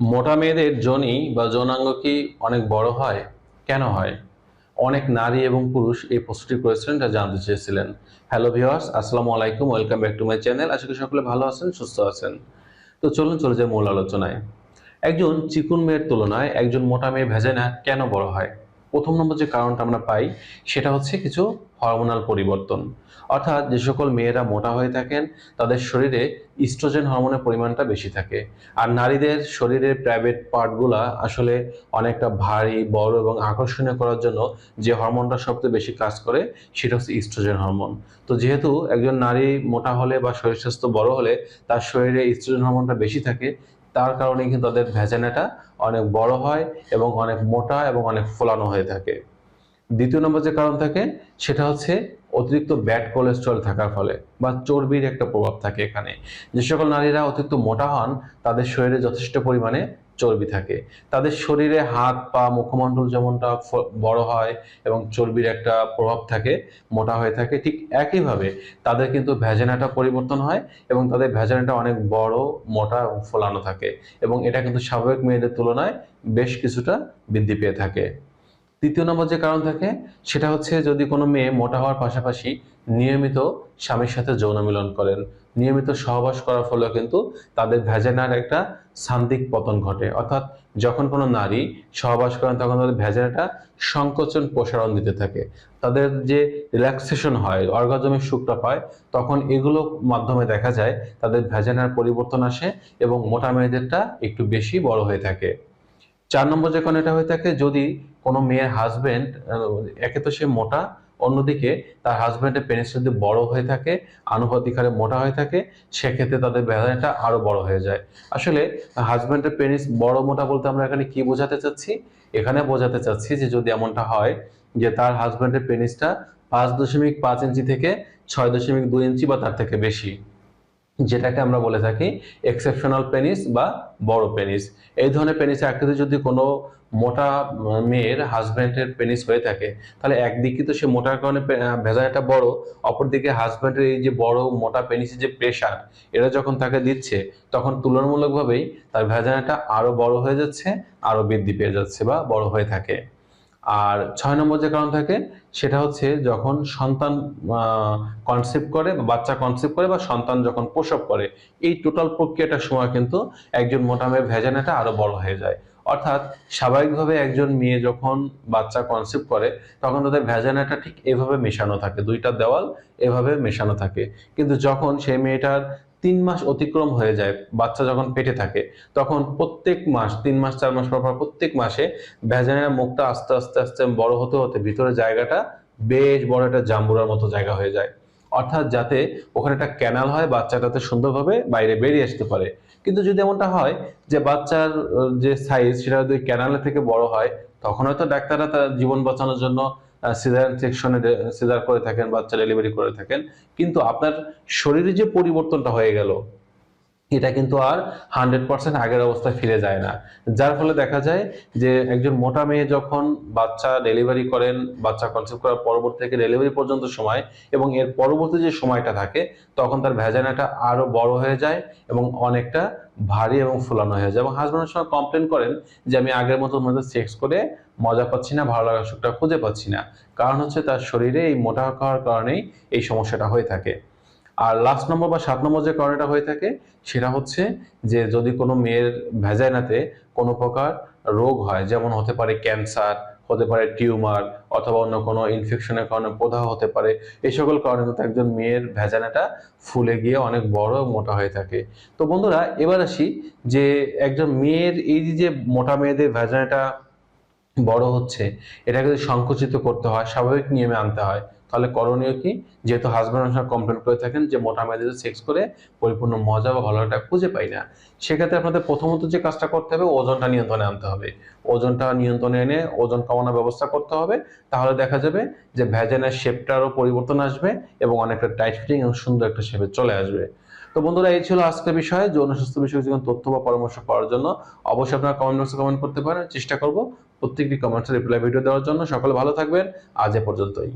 মোটা মেয়েদের জনি বা যৌনাঙ্গ কি অনেক বড় হয়? কেন হয়? অনেক নারী এবং পুরুষ এই প্রশ্নটি করেছিলেন যা জানতে চেয়েছিলেন। হ্যালো ভিওয়ার্স আসসালামু আলাইকুম welcome back to my channel আশা করি সকলে ভালো আছেন, সুস্থ আছেন। তো চলুন চলে যাই মূল আলোচনায়। একজন চিকুন মেয়ের তুলনায় একজন মোটা মেয়ে ভেজাইনা কেন বড় হয়? প্রথম নম্বর যে কারণটা আমরা পাই, সেটা হচ্ছে কিছু হরমোনাল পরিবর্তন। অর্থাৎ যে সকল মেয়েরা মোটা হয়ে থাকেন, তাদের শরীরে ইস্ট্রোজেন হরমোনের পরিমাণটা বেশি থাকে। আর নারীদের শরীরের প্রাইভেট পার্টগুলা আসলে অনেকটা ভারী, বড় এবং আকর্ষণীয় করার জন্য যে হরমোনটা সবচেয়ে বেশি কাজ করে, সেটা হচ্ছে ইস্ট্রোজেন হরমোন তো যেহেতু একজন নারী মোটা হলে বা শরীর স্বাস্থ্য বড় হলে তার শরীরে ইস্ট্রোজেন হরমোনটা বেশি থাকে তার কারণে কিন্তু তাদের ভেজানাটা অনেক বড় হয় এবং অনেক মোটা এবং অনেক ফোলানো হয়ে থাকে। দ্বিতীয় নম্বর যে কারণ থাকে, সেটা হচ্ছে অতিরিক্ত ব্যাড কোলেস্ট্রল থাকার ফলে বা চর্বির একটা প্রভাব থাকে এখানে। যে সকল নারীরা অতিরিক্ত মোটা হন, তাদের শরীরে যথেষ্ট পরিমাণে চর্বি থাকে। তাদের শরীরে হাত, পা, মুখমণ্ডল যেমনটা বড় হয় এবং চর্বির একটা প্রভাব থাকে, মোটা হয়ে থাকে, ঠিক একইভাবে তাদের কিন্তু ভ্যাজানাটা পরিবর্তন হয় এবং তাদের ভ্যাজানাটা অনেক বড়, মোটা এবং ফোলানো থাকে এবং এটা কিন্তু স্বাভাবিক মেয়েদের তুলনায় বেশ কিছুটা বৃদ্ধি পেয়ে থাকে। তৃতীয় নম্বর যে কারণ থাকে, সেটা হচ্ছে যদি কোনো মেয়ে মোটা হওয়ার পাশাপাশি নিয়মিত স্বামীর সাথে যৌন মিলন করেন, নিয়মিত সহবাস করার ফলেও কিন্তু তাদের ভ্যাজানার একটা সান্দিক পতন ঘটে। অর্থাৎ যখন কোনো নারী সহবাস করেন, তখন তাদের ভ্যাজানাটা সংকোচন প্রসারণ দিতে থাকে। তাদের যে রিল্যাক্সেশন হয় অর্গাজমের সুখটা পায়, তখন এগুলো মাধ্যমে দেখা যায় তাদের ভ্যাজানার পরিবর্তন আসে এবং মোটা মেয়েদেরটা একটু বেশি বড় হয়ে থাকে। চার নম্বর যে যখন এটা হয়ে থাকে, যদি কোনো মেয়ের হাজবেন্ড একে তো সে মোটা, অন্যদিকে তার হাজবেন্ডের পেনিস যদি বড় হয়ে থাকে, আনুপাতিক হারে মোটা হয়ে থাকে, সেক্ষেত্রে তাদের ব্যাধাটা আরও বড় হয়ে যায়। আসলে হাজবেন্ডের পেনিস বড় মোটা বলতে আমরা এখানে কি বোঝাতে চাচ্ছি? এখানে বোঝাতে চাচ্ছি যে যদি এমনটা হয় যে তার হাজবেন্ডের পেনিসটা পাঁচ দশমিক পাঁচ ইঞ্চি থেকে ছয় দশমিক দুই ইঞ্চি বা তার থেকে বেশি যেটাকে আমরা বলে থাকি এক্সেপশনাল পেনিস বা বড় পেনিস এই ধরনের পেনিসের আকৃতি যদি কোনো মোটা মেয়ের হাজব্যান্ডের পেনিস হয়ে থাকে, তাহলে একদিকে তো সে মোটার কারণে ভেজানাটা বড়, অপরদিকে হাজব্যান্ডের এই যে বড়, মোটা পেনিসের যে প্রেশার এটা যখন তাকে দিচ্ছে, তখন তুলনামূলকভাবেই তার ভেজানাটা আরও বড় হয়ে যাচ্ছে আরও বৃদ্ধি পেয়ে যাচ্ছে বা বড় হয়ে থাকে। আর ছয় নম্বর যে কারণ থাকে, সেটা হচ্ছে যখন সন্তান কনসেপ্ট করে বাচ্চা কনসেপ্ট করে বা সন্তান যখন প্রসব করে, এই টোটাল প্রক্রিয়াটার সময় কিন্তু একজন মোটা মেয়ের ভেজানাটা আরও বড় হয়ে যায়। অর্থাৎ স্বাভাবিকভাবে একজন মেয়ে যখন বাচ্চা কনসেপ্ট করে, তখন তাদের ভেজানাটা ঠিক এভাবে মেশানো থাকে। দুইটা দেওয়াল এভাবে মেশানো থাকে। কিন্তু যখন সেই মেয়েটার তিন মাস অতিক্রম হয়ে যায় বাচ্চা যখন পেটে থাকে, তখন প্রত্যেক মাস, তিন মাস, চার মাস পর পর প্রত্যেক মাসে ভ্যাজানের মুখটা আস্তে আস্তে আস্তে বড় হতে হতে ভিতরে জায়গাটা বেশ বড় একটা জাম্বুরার মতো জায়গা হয়ে যায়। অর্থাৎ যাতে ওখানে একটা ক্যানাল হয়, বাচ্চাটাতে সুন্দরভাবে বাইরে বেরিয়ে আসতে পারে। কিন্তু যদি এমনটা হয় যে বাচ্চার, যে সাইজ সেটা যদি ক্যানালের থেকে বড় হয়, তখন হয়তো ডাক্তাররা তার জীবন বাঁচানোর জন্য সিজার সেকশনে সিজার করে থাকেন বাচ্চা ডেলিভারি করে থাকেন। কিন্তু আপনার শরীরে যে পরিবর্তনটা হয়ে গেল এটা কিন্তু আর হান্ড্রেড পার্সেন্ট আগের অবস্থায় ফিরে যায় না। যার ফলে দেখা যায় যে একজন মোটা মেয়ে যখন বাচ্চা ডেলিভারি করেন, বাচ্চা কনসেপ্ট করার পরবর্তী থেকে ডেলিভারি পর্যন্ত সময় এবং এর পরবর্তী যে সময়টা থাকে, তখন তার ভ্যাজানাটা আরও বড় হয়ে যায় এবং অনেকটা ভারী এবং ফুলানো হয়ে যায়। এবং হাজব্যান্ডের সময় কমপ্লেন করেন যে, আমি আগের মতো মধ্যে সেক্স করে মজা পাচ্ছি না, ভালো লাগার সুখটা খুঁজে পাচ্ছি না। কারণ হচ্ছে তার শরীরে এই মোটা হওয়ার কারণেই এই সমস্যাটা হয়ে থাকে। আর লাস্ট নম্বর বা সাত নম্বর যে কারণটা হয়ে থাকে, সেটা হচ্ছে যে যদি কোনো মেয়ের ভ্যাজাইনাতে কোনো প্রকার রোগ হয়, যেমন হতে পারে ক্যান্সার হতে পারে টিউমার অথবা অন্য কোনো ইনফেকশনের কারণে প্রদাহ হতে পারে এই সকল কারণে কিন্তু একজন মেয়ের ভেজানাটা ফুলে গিয়ে অনেক বড় মোটা হয়ে থাকে। তো বন্ধুরা, এবার আসি যে একজন মেয়ের এই যে মোটা মেয়েদের ভেজানাটা বড় হচ্ছে, এটাকে সংকুচিত করতে হয়, স্বাভাবিক নিয়মে আনতে হয় তাহলে করণীয় কি? যেহেতু হাজব্যান্ড অনেক কমপ্লেন করে থাকেন যে মোটা মেয়েদের সেক্স করে পরিপূর্ণ মজা বা ভালো একটা খুঁজে পাই না। সেক্ষেত্রে আপনাদের প্রথমত যে কাজটা করতে হবে, ওজনটা নিয়ন্ত্রণে আনতে হবে। ওজনটা নিয়ন্ত্রণে এনে ওজন কমানোর ব্যবস্থা করতে হবে। তাহলে দেখা যাবে যে ভ্যাজানের শেপটারও পরিবর্তন আসবে এবং অনেকটা টাইট ফিটিং এবং সুন্দর একটা শেপে চলে আসবে। তো বন্ধুরা, এই ছিল আজকের বিষয়। যৌন স্বাস্থ্য বিষয়ে কোনো তথ্য বা পরামর্শ পাওয়ার জন্য অবশ্যই আপনারা কমেন্ট বক্সে কমেন্ট করতে পারেন। চেষ্টা করব প্রত্যেকটি কমেন্টসের রিপ্লাই ভিডিও দেওয়ার জন্য। সকলে ভালো থাকবেন। আজ এ পর্যন্তই।